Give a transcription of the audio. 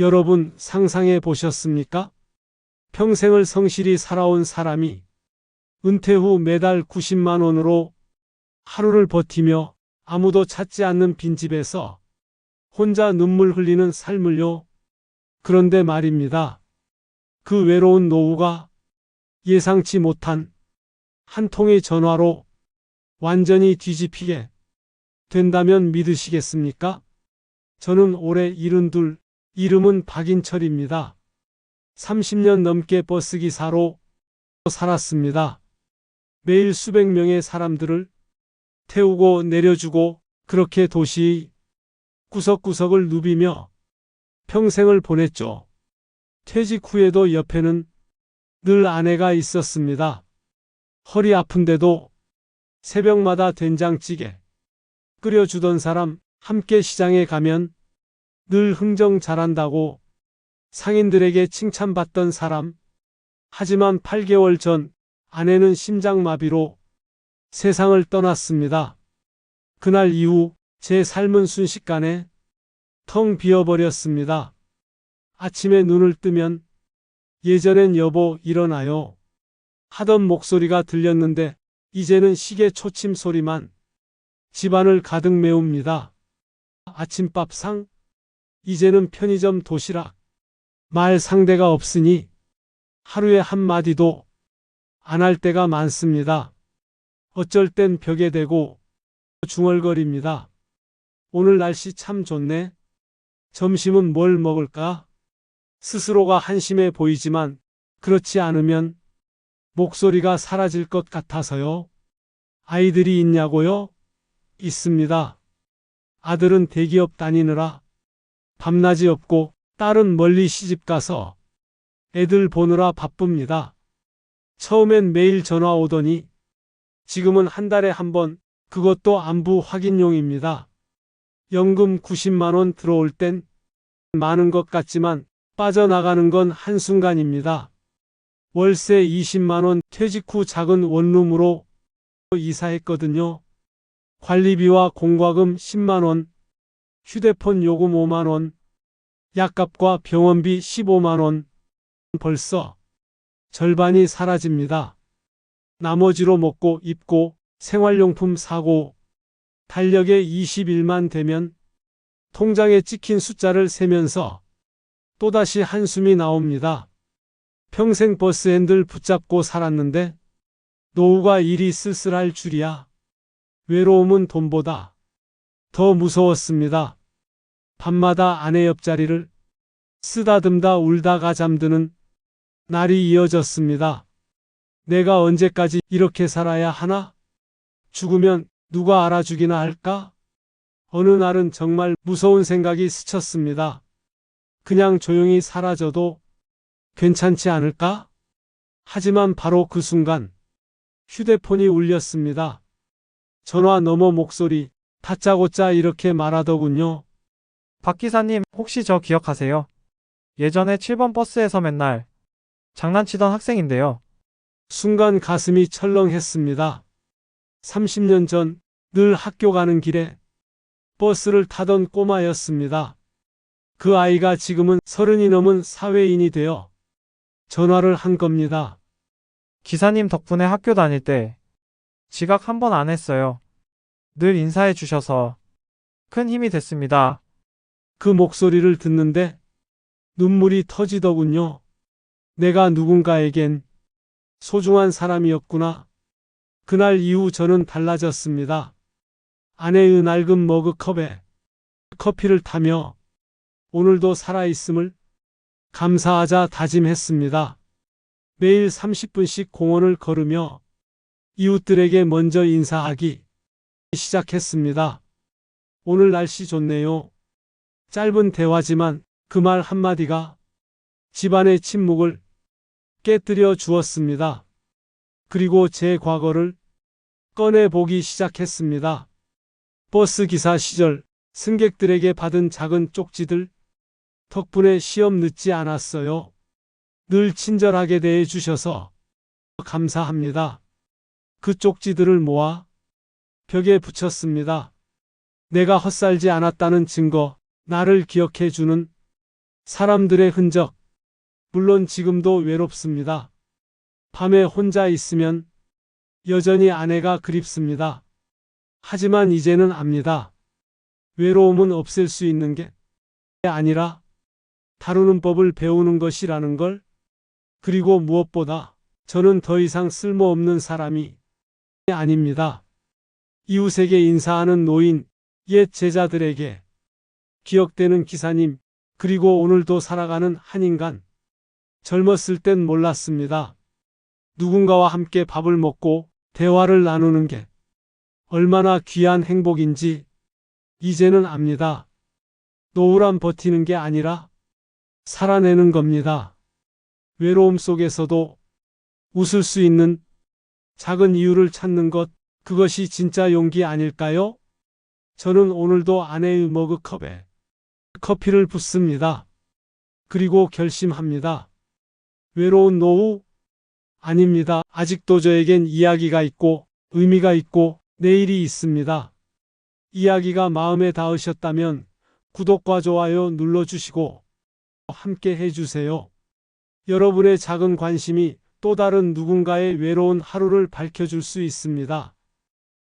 여러분 상상해 보셨습니까? 평생을 성실히 살아온 사람이 은퇴 후 매달 90만 원으로 하루를 버티며 아무도 찾지 않는 빈집에서 혼자 눈물 흘리는 삶을요. 그런데 말입니다. 그 외로운 노후가 예상치 못한 한 통의 전화로 완전히 뒤집히게 된다면 믿으시겠습니까? 저는 올해 72, 이름은 박인철입니다. 30년 넘게 버스기사로 살았습니다. 매일 수백 명의 사람들을 태우고 내려주고 그렇게 도시 구석구석을 누비며 평생을 보냈죠. 퇴직 후에도 옆에는 늘 아내가 있었습니다. 허리 아픈데도 새벽마다 된장찌개 끓여주던 사람, 함께 시장에 가면 늘 흥정 잘한다고 상인들에게 칭찬받던 사람. 하지만 8개월 전 아내는 심장마비로 세상을 떠났습니다. 그날 이후 제 삶은 순식간에 텅 비어버렸습니다. 아침에 눈을 뜨면 예전엔 여보 일어나요. 하던 목소리가 들렸는데 이제는 시계 초침 소리만 집안을 가득 메웁니다. 아침밥상? 이제는 편의점 도시락. 말 상대가 없으니 하루에 한마디도 안 할 때가 많습니다. 어쩔 땐 벽에 대고 중얼거립니다. 오늘 날씨 참 좋네. 점심은 뭘 먹을까? 스스로가 한심해 보이지만 그렇지 않으면 목소리가 사라질 것 같아서요. 아이들이 있냐고요? 있습니다. 아들은 대기업 다니느라 밤낮이 없고 딸은 멀리 시집 가서 애들 보느라 바쁩니다. 처음엔 매일 전화 오더니 지금은 한 달에 한 번 그것도 안부 확인용입니다. 연금 90만원 들어올 땐 많은 것 같지만 빠져나가는 건 한순간입니다. 월세 20만원 퇴직 후 작은 원룸으로 이사했거든요. 관리비와 공과금 10만원, 휴대폰 요금 5만원, 약값과 병원비 15만원. 벌써 절반이 사라집니다. 나머지로 먹고 입고 생활용품 사고 달력에 21만 되면 통장에 찍힌 숫자를 세면서 또다시 한숨이 나옵니다. 평생 버스 핸들 붙잡고 살았는데 노후가 일이 쓸쓸할 줄이야. 외로움은 돈보다 더 무서웠습니다. 밤마다 아내 옆자리를 쓰다듬다 울다가 잠드는 날이 이어졌습니다. 내가 언제까지 이렇게 살아야 하나? 죽으면 누가 알아주기나 할까? 어느 날은 정말 무서운 생각이 스쳤습니다. 그냥 조용히 사라져도 괜찮지 않을까? 하지만 바로 그 순간 휴대폰이 울렸습니다. 전화 너머 목소리 다짜고짜 이렇게 말하더군요. 박 기사님, 혹시 저 기억하세요? 예전에 7번 버스에서 맨날 장난치던 학생인데요. 순간 가슴이 철렁했습니다. 30년 전 늘 학교 가는 길에 버스를 타던 꼬마였습니다. 그 아이가 지금은 서른이 넘은 사회인이 되어 전화를 한 겁니다. 기사님 덕분에 학교 다닐 때 지각 한 번 안 했어요. 늘 인사해 주셔서 큰 힘이 됐습니다. 그 목소리를 듣는데 눈물이 터지더군요. 내가 누군가에겐 소중한 사람이었구나. 그날 이후 저는 달라졌습니다. 아내의 낡은 머그컵에 커피를 타며 오늘도 살아있음을 감사하자 다짐했습니다. 매일 30분씩 공원을 걸으며 이웃들에게 먼저 인사하기 시작했습니다. 오늘 날씨 좋네요. 짧은 대화지만 그 말 한마디가 집안의 침묵을 깨뜨려 주었습니다. 그리고 제 과거를 꺼내보기 시작했습니다. 버스 기사 시절 승객들에게 받은 작은 쪽지들 덕분에 시험 늦지 않았어요. 늘 친절하게 대해 주셔서 감사합니다. 그 쪽지들을 모아 벽에 붙였습니다. 내가 헛살지 않았다는 증거, 나를 기억해 주는 사람들의 흔적. 물론 지금도 외롭습니다. 밤에 혼자 있으면 여전히 아내가 그립습니다. 하지만 이제는 압니다. 외로움은 없앨 수 있는 게 아니라 다루는 법을 배우는 것이라는 걸. 그리고 무엇보다 저는 더 이상 쓸모없는 사람이 아닙니다. 이웃에게 인사하는 노인, 옛 제자들에게 기억되는 기사님, 그리고 오늘도 살아가는 한 인간. 젊었을 땐 몰랐습니다. 누군가와 함께 밥을 먹고 대화를 나누는 게 얼마나 귀한 행복인지 이제는 압니다. 노후란 버티는 게 아니라 살아내는 겁니다. 외로움 속에서도 웃을 수 있는 작은 이유를 찾는 것, 그것이 진짜 용기 아닐까요? 저는 오늘도 아내의 머그컵에 커피를 붓습니다. 그리고 결심합니다. 외로운 노후? 아닙니다. 아직도 저에겐 이야기가 있고 의미가 있고 내일이 있습니다. 이야기가 마음에 닿으셨다면 구독과 좋아요 눌러주시고 함께 해주세요. 여러분의 작은 관심이 또 다른 누군가의 외로운 하루를 밝혀줄 수 있습니다.